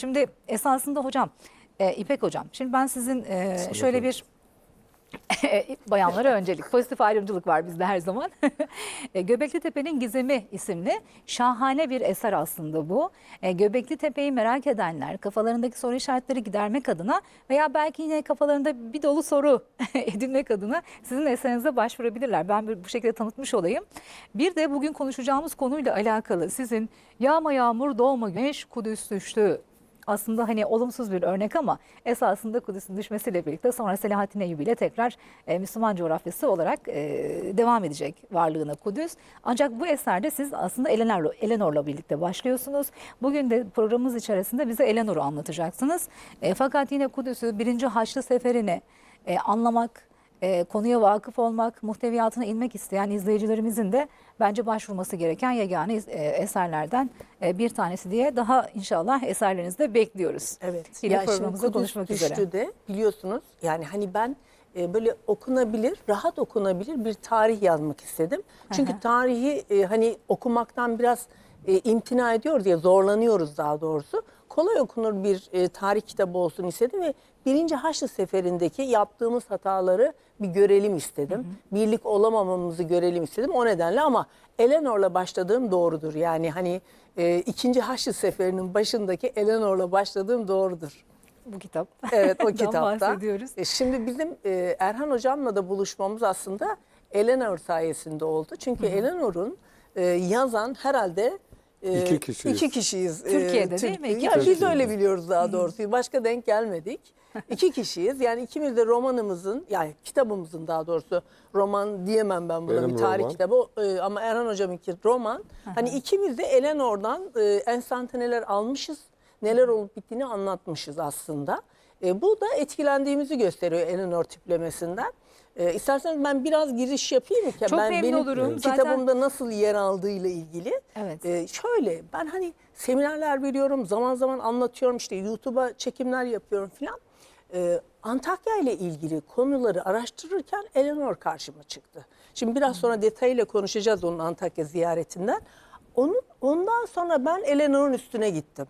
Şimdi esasında hocam, e, İpek hocam, şimdi ben sizin e, şöyle bir bayanlara öncelik, pozitif ayrımcılık var bizde her zaman. E, Göbekli Tepe'nin Gizemi isimli şahane bir eser aslında bu. E, Göbekli Tepe'yi merak edenler, kafalarındaki soru işaretleri gidermek adına veya belki yine kafalarında bir dolu soru edinmek adına sizin eserinize başvurabilirler. Ben bu şekilde tanıtmış olayım. Bir de bugün konuşacağımız konuyla alakalı sizin yağma yağmur doğma güneş Kudüs düştü aslında hani olumsuz bir örnek ama esasında Kudüs'ün düşmesiyle birlikte sonra Selahattin Eyyubi ile tekrar e, Müslüman coğrafyası olarak e, devam edecek varlığına Kudüs. Ancak bu eserde siz aslında Eleanor'la, Eleanor'la birlikte başlıyorsunuz. Bugün de programımız içerisinde bize Eleanor'u anlatacaksınız. E, fakat yine Kudüs'ü birinci Haçlı Seferi'ni e, anlamak, e, konuya vakıf olmak, muhteviyatına inmek isteyen izleyicilerimizin de bence başvurması gereken yegane e, eserlerden e, bir tanesi diye daha inşallah eserlerinizde bekliyoruz. Evet. Yine Ya şimdi programımızda konuşmak düştü üzere. de biliyorsunuz yani hani ben e, böyle okunabilir, rahat okunabilir bir tarih yazmak istedim. Çünkü hı. tarihi e, hani okumaktan biraz e, imtina ediyoruz ya zorlanıyoruz daha doğrusu. Kolay okunur bir e, tarih kitabı olsun istedim ve birinci Haçlı Seferi'ndeki yaptığımız hataları bir görelim istedim. Birlik olamamamızı görelim istedim o nedenle ama Eleanor'la başladığım doğrudur. Yani hani e, ikinci Haçlı Seferi'nin başındaki Eleanor'la başladığım doğrudur. Bu kitap. Evet o kitapta. bahsediyoruz. E, Şimdi bizim e, Erhan hocamla da buluşmamız aslında Eleanor sayesinde oldu. Çünkü Eleanor'un e, yazan herhalde e, İki kişiyiz. iki kişiyiz. e, Türkiye'de değil mi? İki Ya biz öyle biliyoruz daha doğrusu. Başka denk gelmedik. İki kişiyiz. Yani ikimiz de romanımızın yani kitabımızın daha doğrusu roman diyemem ben buna Benim bir tarih roman. kitabı e, ama Erhan hocamınki roman. Hani ikimiz de Eleanor'dan e, enstantaneler almışız. Neler olup bittiğini anlatmışız aslında. E, bu da etkilendiğimizi gösteriyor Eleanor tiplemesinden. E, isterseniz ben biraz giriş yapayım mı? Çok ben, memnun benim olurum. Zaten- kitabımda nasıl yer aldığıyla ilgili. Evet. E, şöyle ben hani seminerler veriyorum, zaman zaman anlatıyorum işte YouTube'a çekimler yapıyorum filan. E, Antakya ile ilgili konuları araştırırken Eleanor karşıma çıktı. Şimdi biraz sonra detayıyla konuşacağız onun Antakya ziyaretinden. Onun, ondan sonra ben Eleanor'un üstüne gittim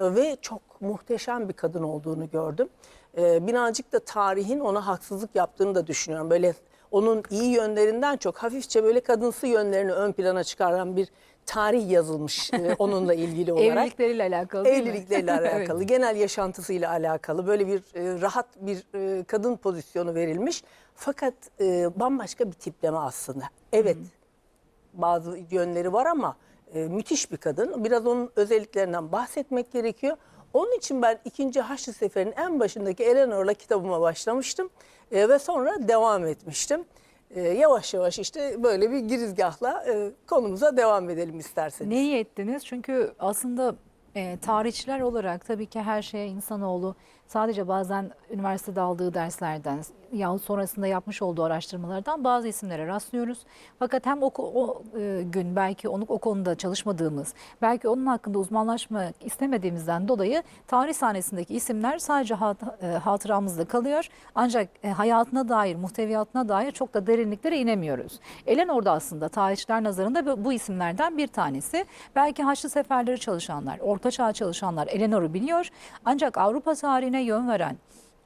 E, ve çok muhteşem bir kadın olduğunu gördüm. E, birazcık da tarihin ona haksızlık yaptığını da düşünüyorum. Böyle onun iyi yönlerinden çok hafifçe böyle kadınsı yönlerini ön plana çıkaran bir tarih yazılmış e, onunla ilgili olarak. Evlilikleriyle alakalı? Evlilikleriyle alakalı, genel yaşantısıyla alakalı böyle bir e, rahat bir e, kadın pozisyonu verilmiş. Fakat e, bambaşka bir tipleme aslında. Evet bazı yönleri var ama e, müthiş bir kadın. Biraz onun özelliklerinden bahsetmek gerekiyor. Onun için ben ikinci Haçlı Seferi'nin en başındaki Eleanor'la kitabıma başlamıştım. E, ve sonra devam etmiştim. E, yavaş yavaş işte böyle bir girizgahla e, konumuza devam edelim isterseniz. Ne iyi ettiniz? Çünkü aslında e, tarihçiler olarak tabii ki her şeye insanoğlu sadece bazen üniversitede aldığı derslerden yahut sonrasında yapmış olduğu araştırmalardan bazı isimlere rastlıyoruz. Fakat hem o, o e, gün belki onu o konuda çalışmadığımız, belki onun hakkında uzmanlaşmak istemediğimizden dolayı tarih sahnesindeki isimler sadece hat, e, hatıramızda kalıyor. Ancak e, hayatına dair, muhteviyatına dair çok da derinliklere inemiyoruz. Eleanor da aslında tarihçiler nazarında bu, bu isimlerden bir tanesi. Belki Haçlı Seferleri çalışanlar, Orta Çağ çalışanlar Eleanor'u biliyor. Ancak Avrupa tarihine yön veren,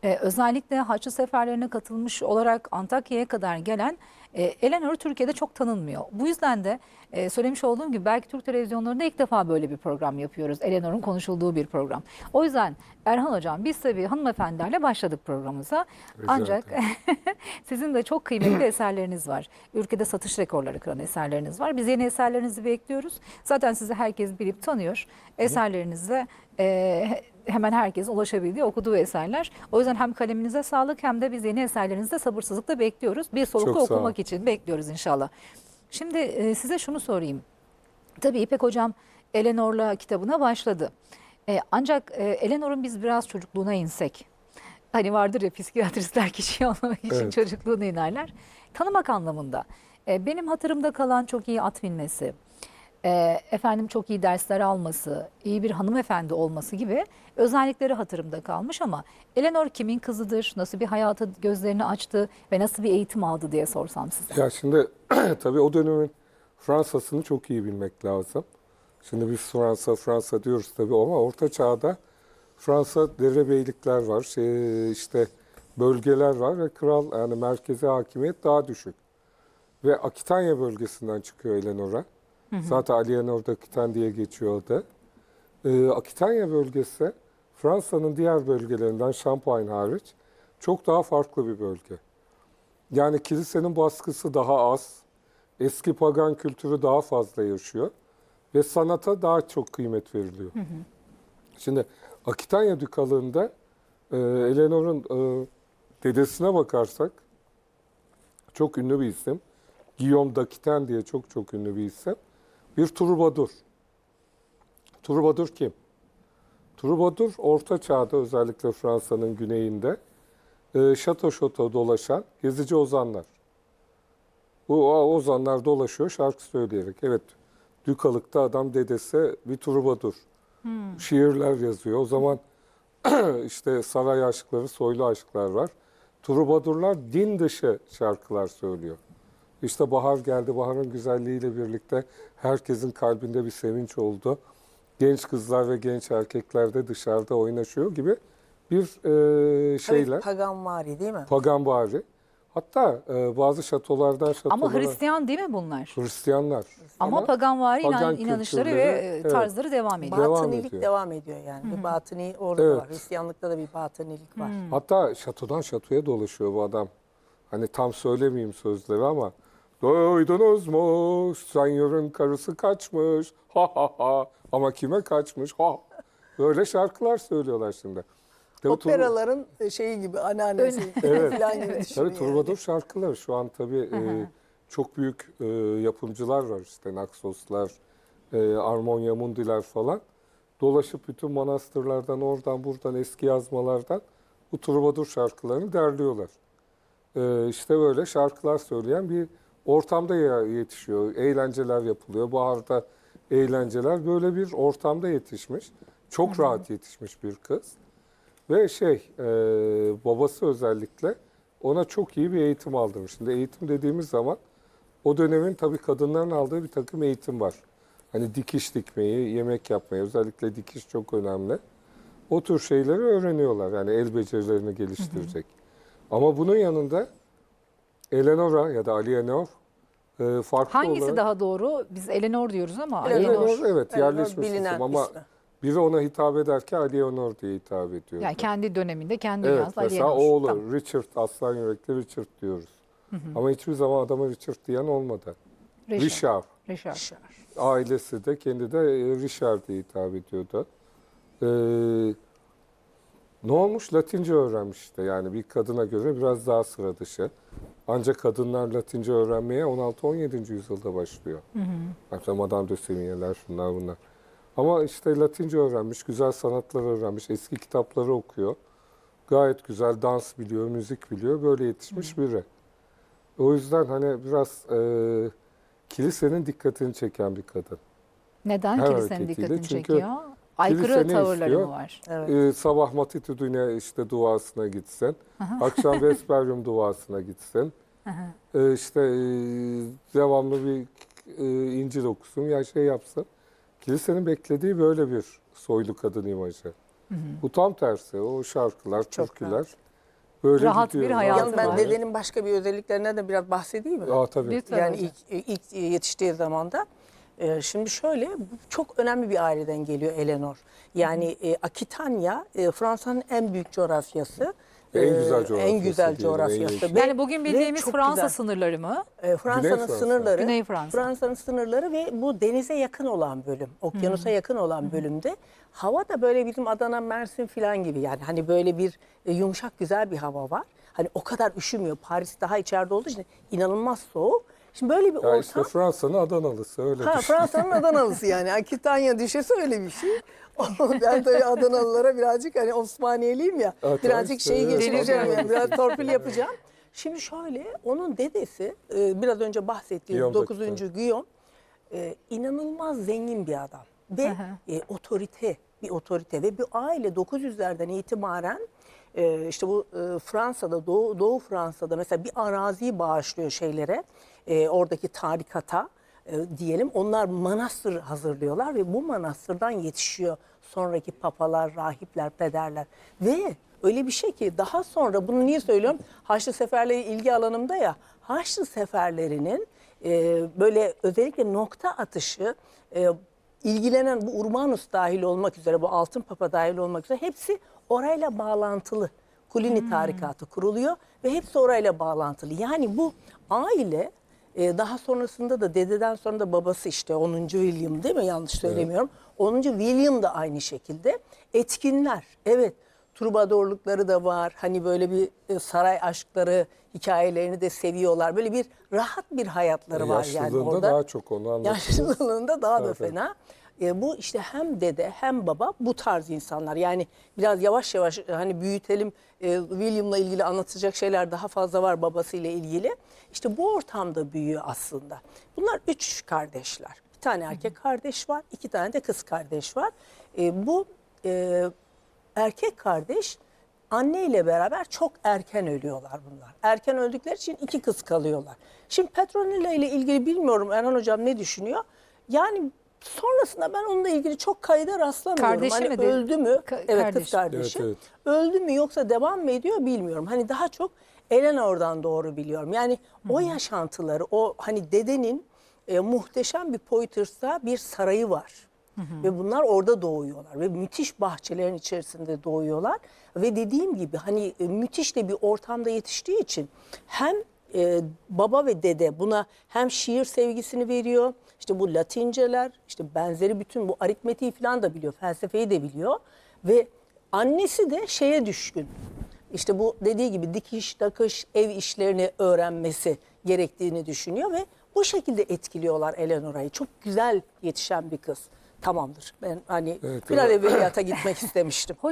ee, özellikle Haçlı seferlerine katılmış olarak Antakya'ya kadar gelen e, Eleanor Türkiye'de çok tanınmıyor. Bu yüzden de e, söylemiş olduğum gibi belki Türk televizyonlarında ilk defa böyle bir program yapıyoruz. Eleanor'un konuşulduğu bir program. O yüzden Erhan Hocam biz tabii hanımefendilerle başladık programımıza. Rica Ancak sizin de çok kıymetli eserleriniz var. Ülkede satış rekorları kıran eserleriniz var. Biz yeni eserlerinizi bekliyoruz. Zaten sizi herkes bilip tanıyor. Eserinizde e, hemen herkesin ulaşabildiği, okuduğu eserler. O yüzden hem kaleminize sağlık hem de biz yeni eserlerinizde sabırsızlıkla bekliyoruz. Bir solukta okumak için bekliyoruz inşallah. Şimdi e, size şunu sorayım. Tabii İpek Hocam Eleanor'la kitabına başladı. E, ancak e, Eleanor'un biz biraz çocukluğuna insek. Hani vardır ya psikiyatristler kişiyi anlamak için Evet. çocukluğunu inerler. Tanımak anlamında. E, benim hatırımda kalan çok iyi at binmesi, e, efendim çok iyi dersler alması, iyi bir hanımefendi olması gibi özellikleri hatırımda kalmış ama Eleanor kimin kızıdır, nasıl bir hayata gözlerini açtı ve nasıl bir eğitim aldı diye sorsam size. Ya şimdi tabii o dönemin Fransa'sını çok iyi bilmek lazım. Şimdi biz Fransa Fransa diyoruz tabii ama Orta Çağ'da Fransa derebeylikler var, şey, işte bölgeler var ve kral yani merkeze hakimiyet daha düşük. Ve Akitanya bölgesinden çıkıyor Eleanor'a. Zaten Alienor da Akitan diye geçiyor o da. Ee, Akitanya bölgesi Fransa'nın diğer bölgelerinden Champagne hariç çok daha farklı bir bölge. Yani kilisenin baskısı daha az, eski pagan kültürü daha fazla yaşıyor ve sanata daha çok kıymet veriliyor. Şimdi Akitanya Dükalığı'nda e, Eleanor'un e, dedesine bakarsak çok ünlü bir isim. Guillaume d'Aquitaine diye çok çok ünlü bir isim. Bir trubadur. Trubadur kim? Trubadur Orta Çağ'da özellikle Fransa'nın güneyinde e, şato şato dolaşan gezici ozanlar. Bu ozanlar dolaşıyor şarkı söyleyerek. Evet Dükalık'ta adam dedesi bir trubadur. Şiirler yazıyor. O zaman işte saray aşkları, soylu aşklar var. Trubadurlar din dışı şarkılar söylüyor. İşte bahar geldi, baharın güzelliğiyle birlikte herkesin kalbinde bir sevinç oldu. Genç kızlar ve genç erkekler de dışarıda oynaşıyor gibi bir e, Tabii şeyler. paganvari değil mi? Paganvari. Hatta e, bazı şatolardan şatolara Ama Hristiyan değil mi bunlar? Hristiyanlar. Ama, paganvari inan- pagan inanışları ve e, evet. tarzları devam ediyor. Devam Batınilik ediyor. devam ediyor yani. Bir batıni orada Evet. var. Hristiyanlıkta da bir batınilik var. Hatta şatodan şatoya dolaşıyor bu adam. Hani tam söylemeyeyim sözleri ama Duydunuz mu? Senyörün karısı kaçmış. Ha ha ha. Ama kime kaçmış? Ha. Böyle şarkılar söylüyorlar şimdi. Tabii Operaların e, şeyi gibi anneannesi falan gibi düşünün Tabii yani. Turbadur şarkıları şu an tabii e, çok büyük e, yapımcılar var işte Naxoslar, e, Armonia Mundiler falan. Dolaşıp bütün manastırlardan oradan buradan eski yazmalardan bu Turbadur şarkılarını derliyorlar. E, işte böyle şarkılar söyleyen bir ortamda yetişiyor. Eğlenceler yapılıyor. Baharda eğlenceler böyle bir ortamda yetişmiş. Çok rahat yetişmiş bir kız. Ve şey, e, babası özellikle ona çok iyi bir eğitim aldırmış. Şimdi eğitim dediğimiz zaman o dönemin tabii kadınların aldığı bir takım eğitim var. Hani dikiş dikmeyi, yemek yapmayı, özellikle dikiş çok önemli. O tür şeyleri öğreniyorlar. Yani el becerilerini geliştirecek. Ama bunun yanında Eleonora ya da Alienor e, farklı Hangisi olarak... daha doğru? Biz Eleanor diyoruz ama Eleanor. Eleanor evet Eleanor yerleşmiş bilinen isim ama ismi. biri ona hitap ederken Alienor diye hitap ediyor. Yani kendi döneminde kendi Evet yazdı mesela oğlu Tamam. Richard Aslan Yürekli Richard diyoruz. Ama hiçbir zaman adama Richard diyen olmadı. Richard. Richard. Richard. Ailesi de kendi de e, Richard diye hitap ediyordu. Ee, ne olmuş? Latince öğrenmiş işte. Yani bir kadına göre biraz daha sıra dışı. Ancak kadınlar Latince öğrenmeye 16-17. yüzyılda başlıyor. Mesela Madame de Sevigne'ler şunlar bunlar. Ama işte Latince öğrenmiş, güzel sanatlar öğrenmiş, eski kitapları okuyor. Gayet güzel dans biliyor, müzik biliyor. Böyle yetişmiş biri. O yüzden hani biraz e, kilisenin dikkatini çeken bir kadın. Neden Her kilisenin dikkatini Çünkü çekiyor? Aykırı tavırları istiyor? mı var? Evet. Ee, sabah matitudine işte duasına gitsin. Akşam vesperyum duasına gitsin. Ee, işte e, devamlı bir e, İncil okusun ya şey yapsın. Kilisenin beklediği böyle bir soylu kadın imajı. Bu tam tersi. O şarkılar, Çok türküler rahat. böyle Rahat gidiyor. bir hayatı Yalnız ben var. dedenin başka bir özelliklerinden de biraz bahsedeyim mi? Aa, tabii. Lütfen Yani hocam. ilk, ilk yetiştiği zamanda. E, Şimdi şöyle bu çok önemli bir aileden geliyor Eleanor. Yani e, Akitanya e, Fransa'nın en büyük coğrafyası. En E, güzel En coğrafyası güzel diyelim, en coğrafyası. yeşil. Ve- Yani bugün ve bildiğimiz çok Fransa güzel. sınırları mı? E, Fransa'nın Fransa. sınırları, Güney Fransa. Fransa'nın sınırları ve bu denize yakın olan bölüm, okyanusa yakın olan bölümde hava da böyle bizim Adana, Mersin falan gibi yani hani böyle bir e, yumuşak güzel bir hava var. Hani o kadar üşümüyor. Paris daha içeride olduğu için inanılmaz soğuk. Şimdi böyle bir Ya ortam. işte Fransa'nın Adanalısı öyle Ha, düşün. Fransa'nın Adanalısı yani. Akitanya düşesi öyle bir şey. ben tabii Adanalılara birazcık hani Osmaniyeliyim ya. Evet, birazcık işte, şeyi evet, geçireceğim yani. Biraz torpil yapacağım. Şimdi şöyle onun dedesi e, biraz önce bahsettiğim Guillaume 9. D'Aquitaine. Guillaume e, inanılmaz zengin bir adam. Ve e, otorite bir otorite ve bir aile 900'lerden itibaren e, işte bu e, Fransa'da Doğu, Doğu Fransa'da mesela bir araziyi bağışlıyor şeylere e, oradaki tarikata e, diyelim onlar manastır hazırlıyorlar ve bu manastırdan yetişiyor sonraki papalar, rahipler, pederler ve öyle bir şey ki daha sonra bunu niye söylüyorum? Haçlı seferleri ilgi alanımda ya. Haçlı seferlerinin e, böyle özellikle nokta atışı e, ilgilenen bu Urbanus dahil olmak üzere bu Altın Papa dahil olmak üzere hepsi orayla bağlantılı. Kulini tarikatı kuruluyor ve hepsi orayla bağlantılı. Yani bu aile e, daha sonrasında da dededen sonra da babası işte 10. William değil mi? Yanlış söylemiyorum. 10. William da aynı şekilde etkinler. Evet. Trubadorlukları da var. Hani böyle bir e, saray aşkları hikayelerini de seviyorlar. Böyle bir rahat bir hayatları var yani Yaşlılığında orada. daha çok onu anlatıyoruz. Yaşlılığında daha da Evet. fena. E, bu işte hem dede hem baba bu tarz insanlar. Yani biraz yavaş yavaş e, hani büyütelim. E, William'la ilgili anlatacak şeyler daha fazla var babasıyla ilgili. İşte bu ortamda büyüyor aslında. Bunlar üç kardeşler. Bir tane erkek kardeş var, iki tane de kız kardeş var. E, bu e, erkek kardeş anne ile beraber çok erken ölüyorlar bunlar. Erken öldükleri için iki kız kalıyorlar. Şimdi Petronella ile ilgili bilmiyorum Erhan Hocam ne düşünüyor? Yani sonrasında ben onunla ilgili çok kayda rastlamıyorum. Kardeşi hani mi dedi? öldü mü? Ka- evet kardeş. kız kardeşi. Evet, Öldü mü yoksa devam mı ediyor bilmiyorum. Hani daha çok Eleanor'dan doğru biliyorum. Yani o yaşantıları, o hani dedenin e, muhteşem bir Poitiers'ta bir sarayı var. Ve bunlar orada doğuyorlar ve müthiş bahçelerin içerisinde doğuyorlar. Ve dediğim gibi hani e, müthiş de bir ortamda yetiştiği için hem e, baba ve dede buna hem şiir sevgisini veriyor. İşte bu Latinceler, işte benzeri bütün bu aritmetiği falan da biliyor, felsefeyi de biliyor. Ve annesi de şeye düşkün. İşte bu dediği gibi dikiş, nakış, ev işlerini öğrenmesi gerektiğini düşünüyor ve bu şekilde etkiliyorlar Eleanora'yı. Çok güzel yetişen bir kız. Tamamdır. Ben hani Evet, bir an evet. evveliyata gitmek istemiştim.